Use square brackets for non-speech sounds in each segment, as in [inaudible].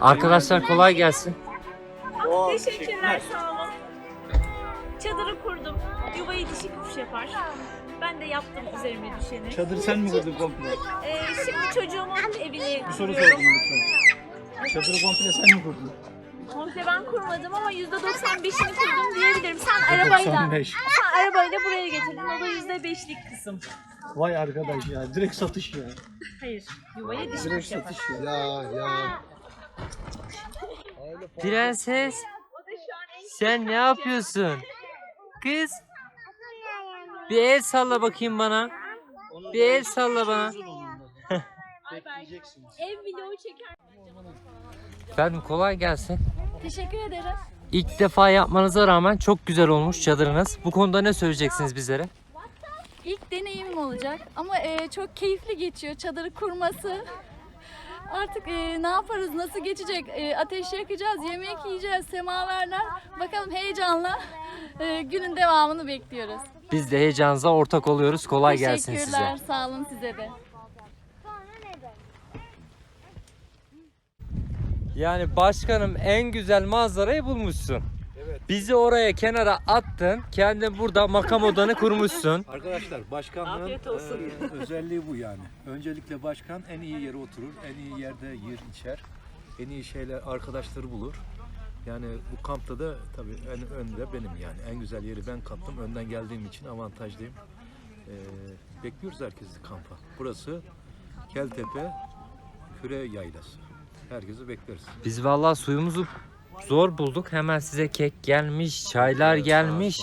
Arkadaşlar kolay gelsin. Teşekkürler sağ olun. Çadırı kurdum. Yuvayı dişi kuş yapar. Ben de yaptım üzerime düşeni. Çadır sen mi kurdun komple? Ee, şimdi çocuğumun evini Bir soru kuruyorum. sordum lütfen. Çadırı komple sen mi kurdun? Komple ben kurmadım ama %95'ini kurdum diyebilirim. Sen arabayla, 95. sen arabayla buraya getirdin. O da %5'lik kısım. Vay arkadaş ya direkt satış ya. Hayır, yuvaya dişi Direkt kuş yapar. satış ya. Ya ya. Prenses sen ne yapıyorsun? Kız bir el salla bakayım bana. Bir el salla bana. Ev vlogu çeker. Efendim kolay gelsin. Teşekkür ederim. İlk defa yapmanıza rağmen çok güzel olmuş çadırınız. Bu konuda ne söyleyeceksiniz bizlere? İlk deneyimim olacak ama e, çok keyifli geçiyor çadırı kurması. Artık e, ne yaparız, nasıl geçecek? E, ateş yakacağız, yemek yiyeceğiz, semaverler. Bakalım heyecanla e, günün devamını bekliyoruz. Biz de heyecanınıza ortak oluyoruz. Kolay gelsin Teşekkürler, size. sağ olun size de. Yani başkanım en güzel manzarayı bulmuşsun. Bizi oraya kenara attın. Kendin burada makam odanı kurmuşsun. [laughs] Arkadaşlar başkanlığın e, [laughs] özelliği bu yani. Öncelikle başkan en iyi yere oturur, en iyi yerde yer içer, en iyi şeyler arkadaşları bulur. Yani bu kampta da tabii en önde benim yani. En güzel yeri ben kaptım. Önden geldiğim için avantajlıyım. Ee, bekliyoruz herkesi kampa. Burası Keltepe Küre Yaylası. Herkesi bekleriz. Biz vallahi suyumuzu zor bulduk. Hemen size kek gelmiş, çaylar gelmiş.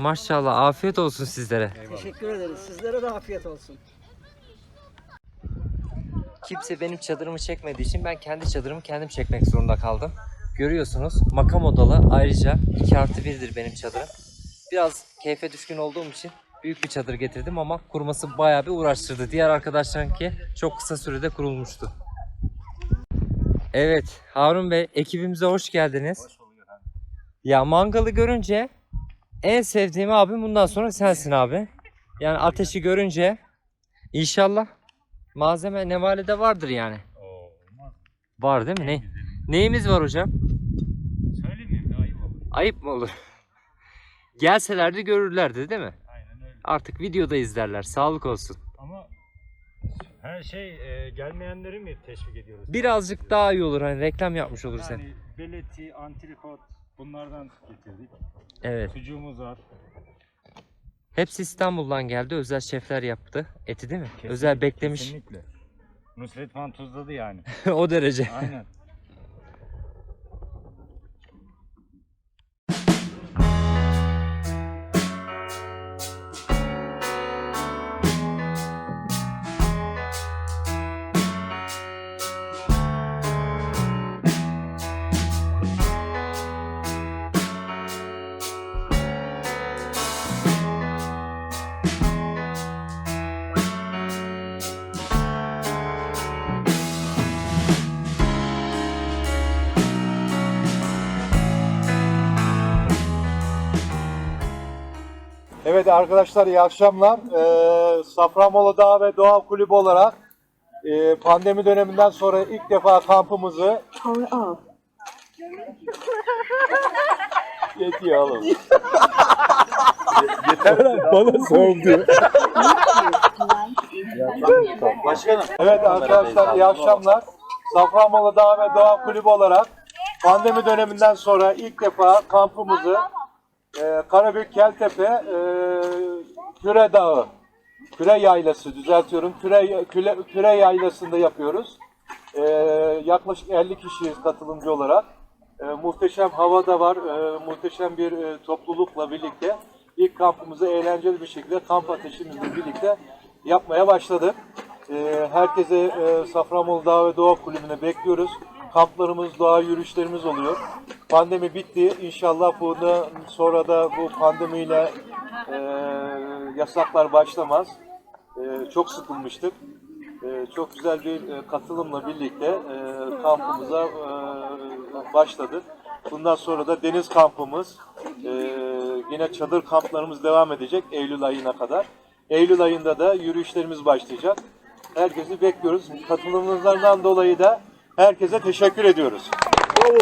Maşallah afiyet olsun sizlere. Teşekkür ederiz. Sizlere de afiyet olsun. Kimse benim çadırımı çekmediği için ben kendi çadırımı kendim çekmek zorunda kaldım. Görüyorsunuz makam odalı ayrıca 2 artı 1'dir benim çadırım. Biraz keyfe düşkün olduğum için büyük bir çadır getirdim ama kurması bayağı bir uğraştırdı. Diğer arkadaşlarınki çok kısa sürede kurulmuştu. Evet Harun Bey ekibimize hoş geldiniz. Ya mangalı görünce en sevdiğim abim bundan sonra sensin abi. Yani ateşi görünce inşallah malzeme nevalede vardır yani. Var değil mi? Ne? Neyimiz var hocam? Söylemeyeyim de ayıp olur. Ayıp mı olur? Gelselerdi görürlerdi değil mi? Aynen öyle. Artık videoda izlerler. Sağlık olsun. Ama her şey e, gelmeyenleri mi teşvik ediyoruz? Birazcık daha iyi olur hani reklam yapmış olur sen. Yani beleti, antrikot bunlardan getirdik. Evet. Sucuğumuz var. Hepsi İstanbul'dan geldi. Özel şefler yaptı. Eti değil mi? Özel beklemiş. Kesinlikle. Nusret Fan tuzladı yani. [laughs] o derece. Aynen. Evet arkadaşlar iyi akşamlar. Ee, Safranbolu Dağ ve Doğa Kulübü olarak e, pandemi döneminden sonra ilk defa kampımızı Yetiyor oğlum. [laughs] Yeter bana sordu. Başkanım. Evet arkadaşlar iyi akşamlar. Safranbolu Dağ ve Doğa Kulübü olarak pandemi döneminden sonra ilk defa kampımızı e, Karabük Keltepe e, Küre Dağı Küre Yaylası düzeltiyorum. Küre, küre, küre Yaylası'nda yapıyoruz. E, yaklaşık 50 kişiyiz katılımcı olarak. E, muhteşem hava da var. E, muhteşem bir e, toplulukla birlikte ilk kampımızı eğlenceli bir şekilde kamp ateşimizle birlikte yapmaya başladık. E, herkese e, Safranbolu Dağ ve Doğa Kulübü'ne bekliyoruz. Kamplarımız, doğa yürüyüşlerimiz oluyor. Pandemi bitti. İnşallah bundan sonra da bu pandemiyle e, yasaklar başlamaz. E, çok sıkılmıştık. E, çok güzel bir e, katılımla birlikte e, kampımıza e, başladık. Bundan sonra da deniz kampımız, e, yine çadır kamplarımız devam edecek Eylül ayına kadar. Eylül ayında da yürüyüşlerimiz başlayacak. Herkesi bekliyoruz. Katılımlarından dolayı da Herkese teşekkür ediyoruz. Gönül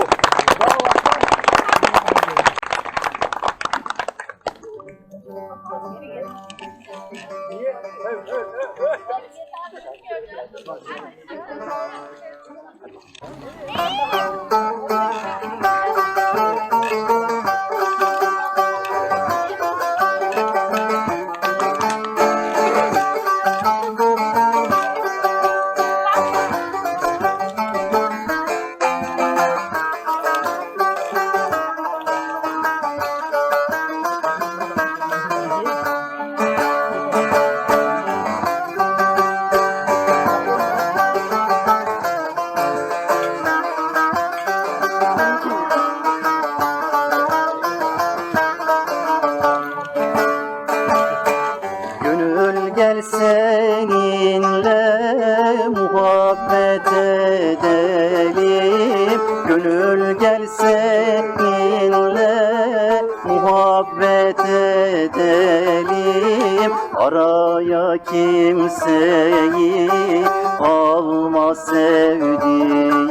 muhabbet edelim. Gönül gel seninle muhabbet edelim. Araya kimseyi alma sevdiğim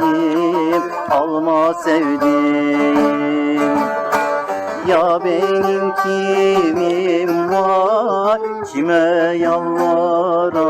Alma sevdiğim. Ya benim kimim var? Kime yalvarayım